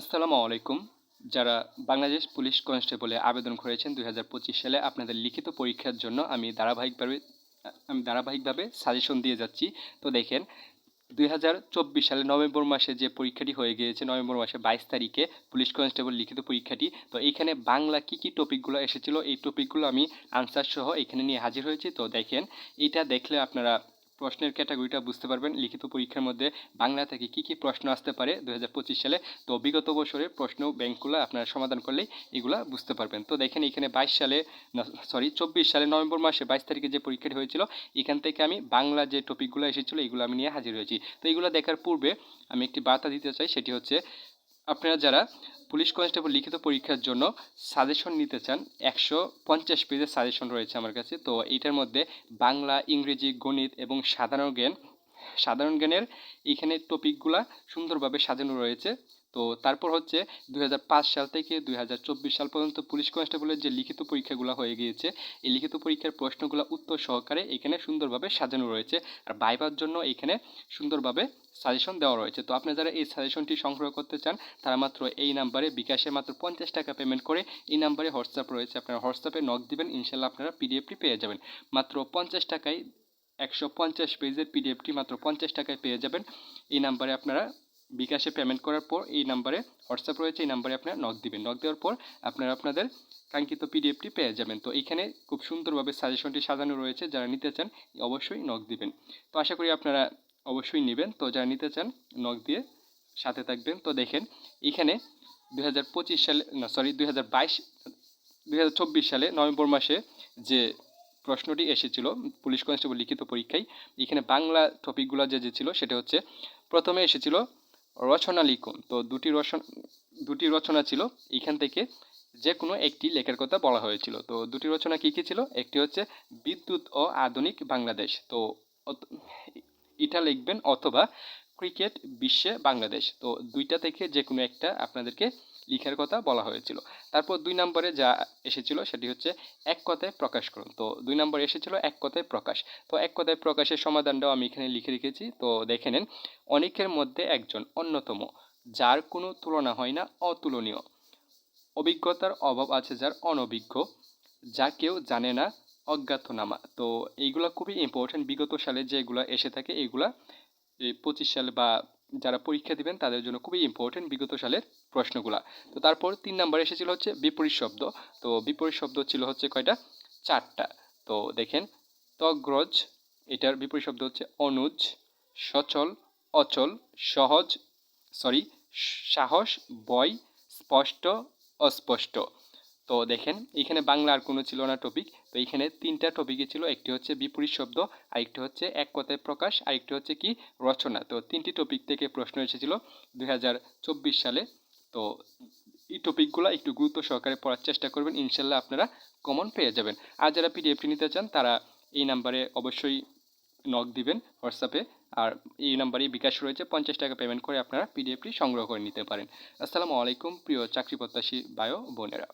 আসসালামু আলাইকুম। যারা বাংলাদেশ পুলিশ কনস্টেবলে আবেদন করেছেন দুই হাজার পঁচিশ সালে আপনাদের লিখিত পরীক্ষার জন্য আমি ধারাবাহিকভাবে আমি ধারাবাহিকভাবে সাজেশন দিয়ে যাচ্ছি। তো দেখেন, দুই হাজার চব্বিশ সালে নভেম্বর মাসে যে পরীক্ষাটি হয়ে গিয়েছে, নভেম্বর মাসে বাইশ তারিখে পুলিশ কনস্টেবল লিখিত পরীক্ষাটি, তো এইখানে বাংলা কি কি টপিকগুলো এসেছিল, এই টপিকগুলো আমি আনসার সহ এখানে নিয়ে হাজির হয়েছি। তো দেখেন, এটা দেখলে আপনারা প্রশ্নের ক্যাটাগরিটা বুঝতে পারবেন। লিখিত পরীক্ষার মধ্যে বাংলা থেকে কি কি প্রশ্ন আসতে পারে দু হাজার পঁচিশ সালে? তো বিগত বছরের প্রশ্ন ব্যাংকগুলো আপনারা সমাধান করলেই এগুলা বুঝতে পারবেন। তো দেখেন এখানে বাইশ সালে সরি, চব্বিশ সালে নভেম্বর মাসে বাইশ তারিখে যে পরীক্ষাটি হয়েছিল, এখান থেকে আমি বাংলা যে টপিকগুলো এসেছিল, এগুলো আমি নিয়ে হাজির হয়েছি। তো এগুলো দেখার পূর্বে আমি একটি বার্তা দিতে চাই, সেটি হচ্ছে আপনারা যারা পুলিশ কনস্টেবল লিখিত পরীক্ষার জন্য সাজেশন নিতে চান, একশো পঞ্চাশ পেজের সাজেশন রয়েছে আমার কাছে। তো এইটার মধ্যে বাংলা, ইংরেজি, গণিত এবং সাধারণ জ্ঞান, সাধারণ জ্ঞানের এখানে টপিকগুলা সুন্দরভাবে সাজানো রয়েছে। তো তারপর হচ্ছে দু হাজার পাঁচ সাল থেকে দুই হাজার চব্বিশ সাল পর্যন্ত পুলিশ কনস্টেবলের যে লিখিত পরীক্ষাগুলো হয়ে গিয়েছে, এই লিখিত পরীক্ষার প্রশ্নগুলো উত্তর সহকারে এখানে সুন্দরভাবে সাজানো রয়েছে আর বাইবার জন্য এখানে সুন্দরভাবে সাজেশন দেওয়া রয়েছে। তো আপনি যারা এই সাজেশনটি সংগ্রহ করতে চান, তারা মাত্র এই নাম্বারে বিকাশে মাত্র পঞ্চাশ টাকা পেমেন্ট করে এই নাম্বারে হোয়াটসঅ্যাপ রয়েছে। আপনারা হোয়াটসঅ্যাপে নক দিবেন, ইনশাল্লাহ আপনারা পিডিএফটি পেয়ে যাবেন। মাত্র পঞ্চাশ টাকায় একশো পঞ্চাশ পেজের পিডিএফটি মাত্র পঞ্চাশ টাকায় পেয়ে যাবেন। এই নাম্বারে আপনারা বিকাশে পেমেন্ট করার পর এই নাম্বারে হোয়াটসঅ্যাপ রয়েছে, এই নাম্বারে আপনারা নক দিবেন। নক দেওয়ার পর আপনারা আপনাদের কাঙ্ক্ষিত পিডিএফটি পেয়ে যাবেন। তো এখানে খুব সুন্দরভাবে সাজেশনটি সাজানো রয়েছে, যারা নিতে চান অবশ্যই নক দিবেন। তো আশা করি আপনারা অবশ্যই নেবেন। তো যারা নিতে চান নক দিয়ে সাথে থাকবেন। তো দেখেন, এখানে দু হাজার পঁচিশ সালে, না সরি দুই হাজার সালে নভেম্বর মাসে যে প্রশ্নটি এসেছিল, পুলিশ কনস্টেবল লিখিত পরীক্ষায়, এখানে বাংলা টপিকগুলো যে যে ছিল, সেটা হচ্ছে প্রথমে এসেছিল রচনা লিখুন। তো দুটি রচনা দুটি রচনা ছিল। এখান থেকে যে কোনো একটি লেখার কথা বলা হয়েছিল। তো দুটি রচনা কী কী ছিল? একটি হচ্ছে বিদ্যুৎ ও আধুনিক বাংলাদেশ। তো এটা লিখবেন অথবা ক্রিকেট বিশ্বে বাংলাদেশ। তো দুইটা থেকে যে কোনো একটা আপনাদেরকে লিখার কথা বলা হয়েছিল। তারপর দুই নম্বরে যা এসেছিল সেটি হচ্ছে এক কথায় প্রকাশ করুন। তো দুই নম্বরে এসেছিল এক কথায় প্রকাশ। তো এক কথায় প্রকাশের সমাধানটাও আমি এখানে লিখে রেখেছি। তো দেখে নেন, অনেকের মধ্যে একজন অন্যতম, যার কোনো তুলনা হয় না, অতুলনীয়। অভিজ্ঞতার অভাব আছে যার অনভিজ্ঞ, যা কেউ জানে না, অজ্ঞাতনামা। তো এইগুলো খুবই ইম্পর্টেন্ট বিগত সালে যেগুলো এসে থাকে এইগুলা এই পঁচিশ সালে বা যারা পরীক্ষা দিবেন, তাদের জন্য খুবই ইম্পর্টেন্ট বিগত সালের প্রশ্নগুলা। তো তারপর তিন নাম্বার এসেছিল হচ্ছে বিপরীত শব্দ। তো বিপরীত শব্দ ছিল হচ্ছে কয়টা? চারটা। তো দেখেন, তগ্রজ, এটার বিপরীত শব্দ হচ্ছে অনুজ, সচল, অচল, সহজ সরি সাহস, বয়, স্পষ্ট, অস্পষ্ট। তো দেখেন, এখানে বাংলা আর কোনো ছিল না টপিক তো এখানে তিনটা টপিকই ছিল, একটি হচ্ছে বিপরীত শব্দ, আরেকটি হচ্ছে এক কথায় প্রকাশ, আরেকটি হচ্ছে কি রচনা। তো তিনটি টপিক থেকে প্রশ্ন এসেছিল দু হাজার চব্বিশ সালে। তো এই টপিকগুলো একটু গুরুত্ব সহকারে পড়ার চেষ্টা করবেন, ইনশাল্লাহ আপনারা কমন পেয়ে যাবেন। আর যারা পিডিএফটি নিতে চান, তারা এই নাম্বারে অবশ্যই নক দিবেন হোয়াটসঅ্যাপে আর এই নাম্বারেই বিকাশ রয়েছে, পঞ্চাশ টাকা পেমেন্ট করে আপনারা পিডিএফটি সংগ্রহ করে নিতে পারেন। আসসালামু আলাইকুম, প্রিয় চাকরি প্রত্যাশী বায়ো বোনেরা।